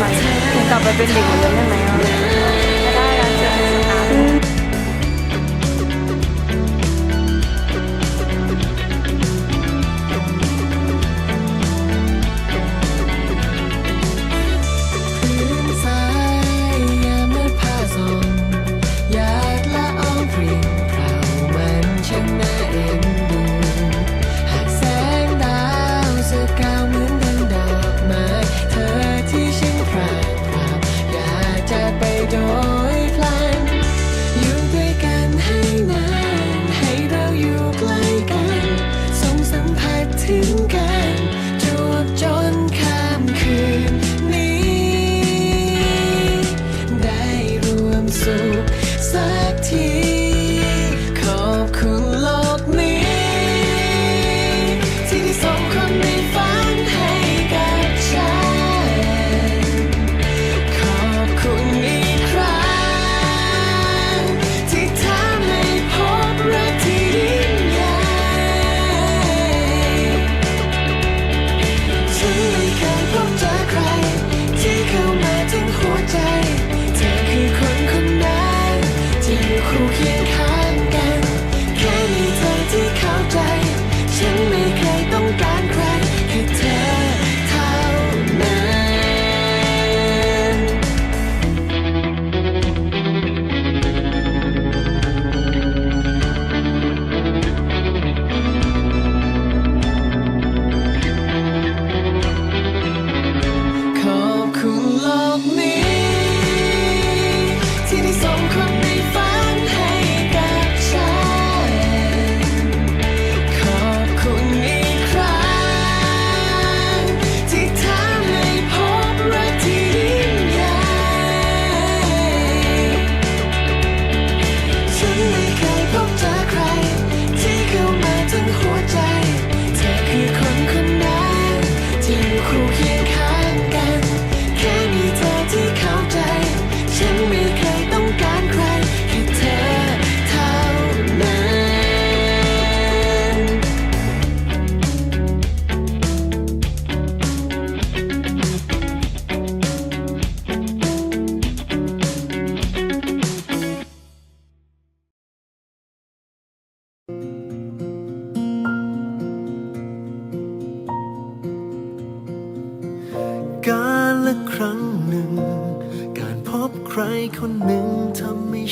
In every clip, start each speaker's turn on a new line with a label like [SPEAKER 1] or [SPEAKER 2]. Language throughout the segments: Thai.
[SPEAKER 1] ใหม่ก
[SPEAKER 2] ลับไปเป็นเด็กเหมือนเดิมได้ไหม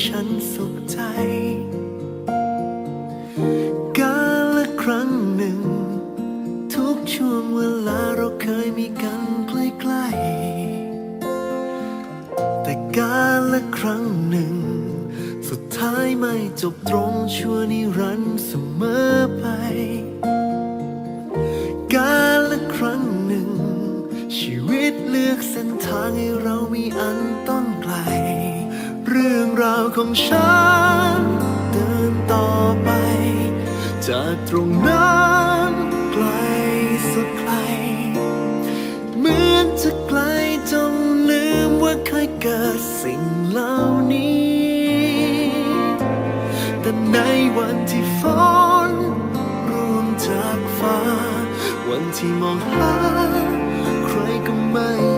[SPEAKER 1] ฉันสุขใจ กาละ
[SPEAKER 3] ครั้งหนึ่ง ทุกช่วงเวลาเราเคยมีกันใกล้ๆแต่กาละครั้งหนึ่ง สุดท้ายไม่จบตรงชั่วนิ รื่องราวของฉัน เดินต่อไป จากตรงนั้นไกลสุดไกล เหมือนจะไกลจนลืมว่าเคยเกิดสิ่งเหล่านี้ แต่ในวันที่ฝนร่วงจากฟ้า วันที่มองหาใครก็ไม่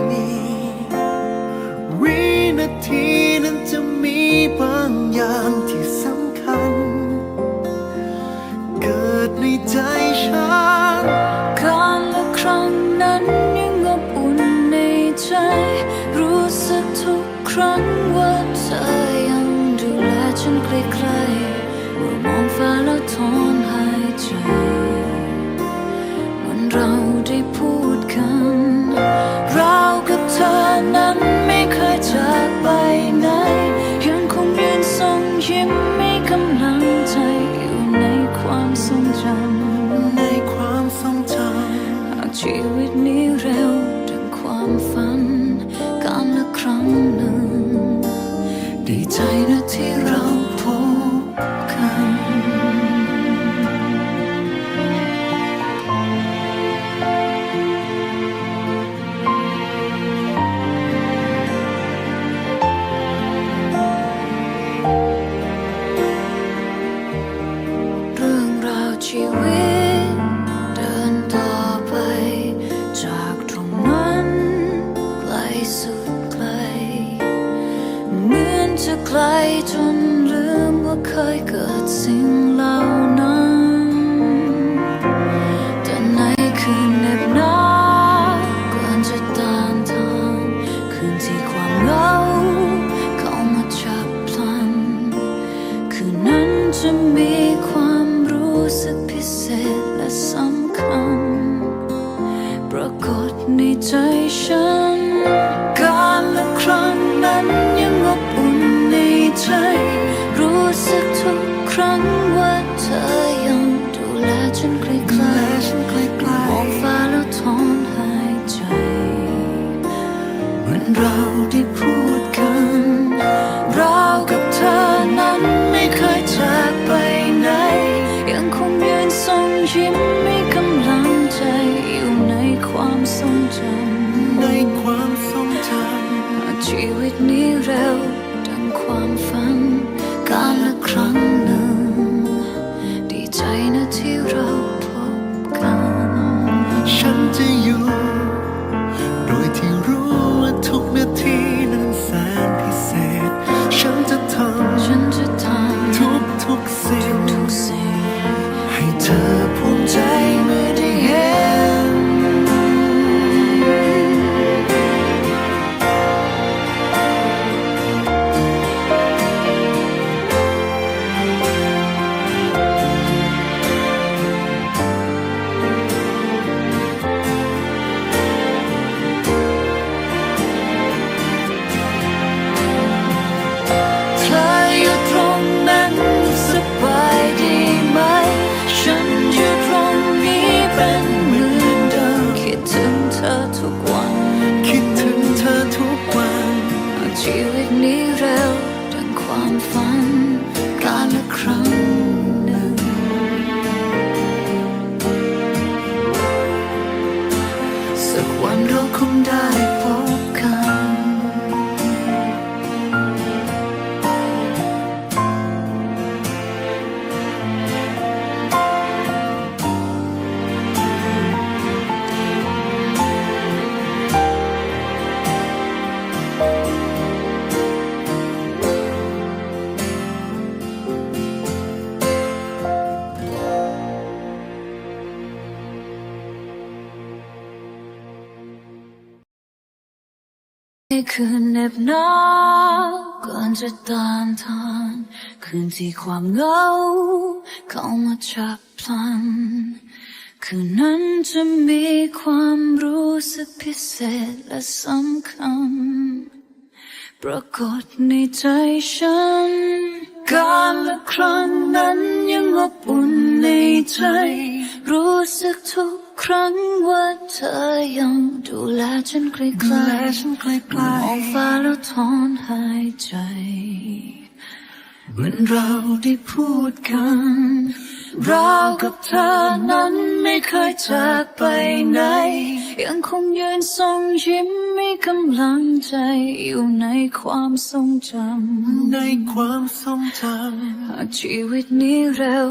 [SPEAKER 3] ใก
[SPEAKER 4] ล้ๆฉันใกล้มองฟ้าแล้วถอนหายใจ เหมือนเราได้พูดกัน เรากับเธอนั้นไม่เคยจากไปไหน ยังคงยืนทรงยิ้มมีกำลังใจ อยู่ในความทรงจ
[SPEAKER 3] ๆในความทรงจำ
[SPEAKER 4] หากชีวิตนี้เร็วดังความฝันการละครั้งหนึ่ง ดีใจนะที่เราำ
[SPEAKER 3] ฉั กา
[SPEAKER 4] รละครั้ง คืนเน็บหนาวก่อนจะต้านทานคืนที่ความเหงาเข้ามาจับพลัน คืนนั้นจะมีความรู้สึกพิเศษและสำคัญ ปรากฏในใจฉัน การละครั้งนั้นยังอบอุ่นในใจ รู้สึกทุก ครั้งว่าเธอยังดูแลฉันใกล้
[SPEAKER 3] ดูแล
[SPEAKER 4] ๆ
[SPEAKER 3] ฉันใกล้
[SPEAKER 4] มองฟ้าแล้วถอนหายใจเหมือนเราได้พูดกัน เรากับเธอนั้นไม่เคยจากไปไหน ยังคงยืนทรงยิ้มมีกำลังใจ อยู่ในความทรงจ
[SPEAKER 3] ๆในความทรงจำ
[SPEAKER 4] หากชีวิตนี้เร็ว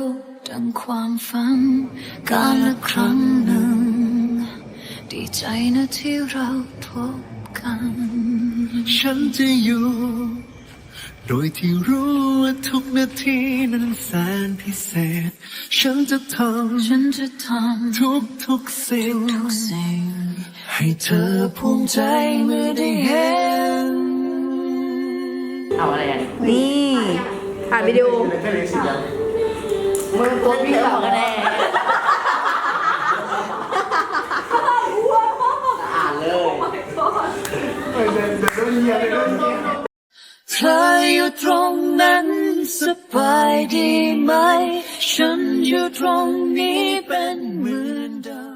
[SPEAKER 4] ดังความฝันการละครั้งหนึ่ง ดีใจนะที่เราพบกันำ
[SPEAKER 3] ฉันจะอยู่ โดยที่รู้ว่าทุกนาทีนั้นแสนพิเศษ ฉันจะท
[SPEAKER 4] ฉันจะทำ
[SPEAKER 3] ทุกทุกๆสิ่งำ
[SPEAKER 4] ทุกสิ่ง
[SPEAKER 3] ให้เธอภูมิใจเมื่อได้เห็น
[SPEAKER 2] นี่ถ่ายวิดีโอ มือตัวพี่ต่อกันแน่
[SPEAKER 4] เธออยู่ตรงนั้นสบายดีไหม ฉันอยู่ตรงนี้เป็นเหมือนเดิ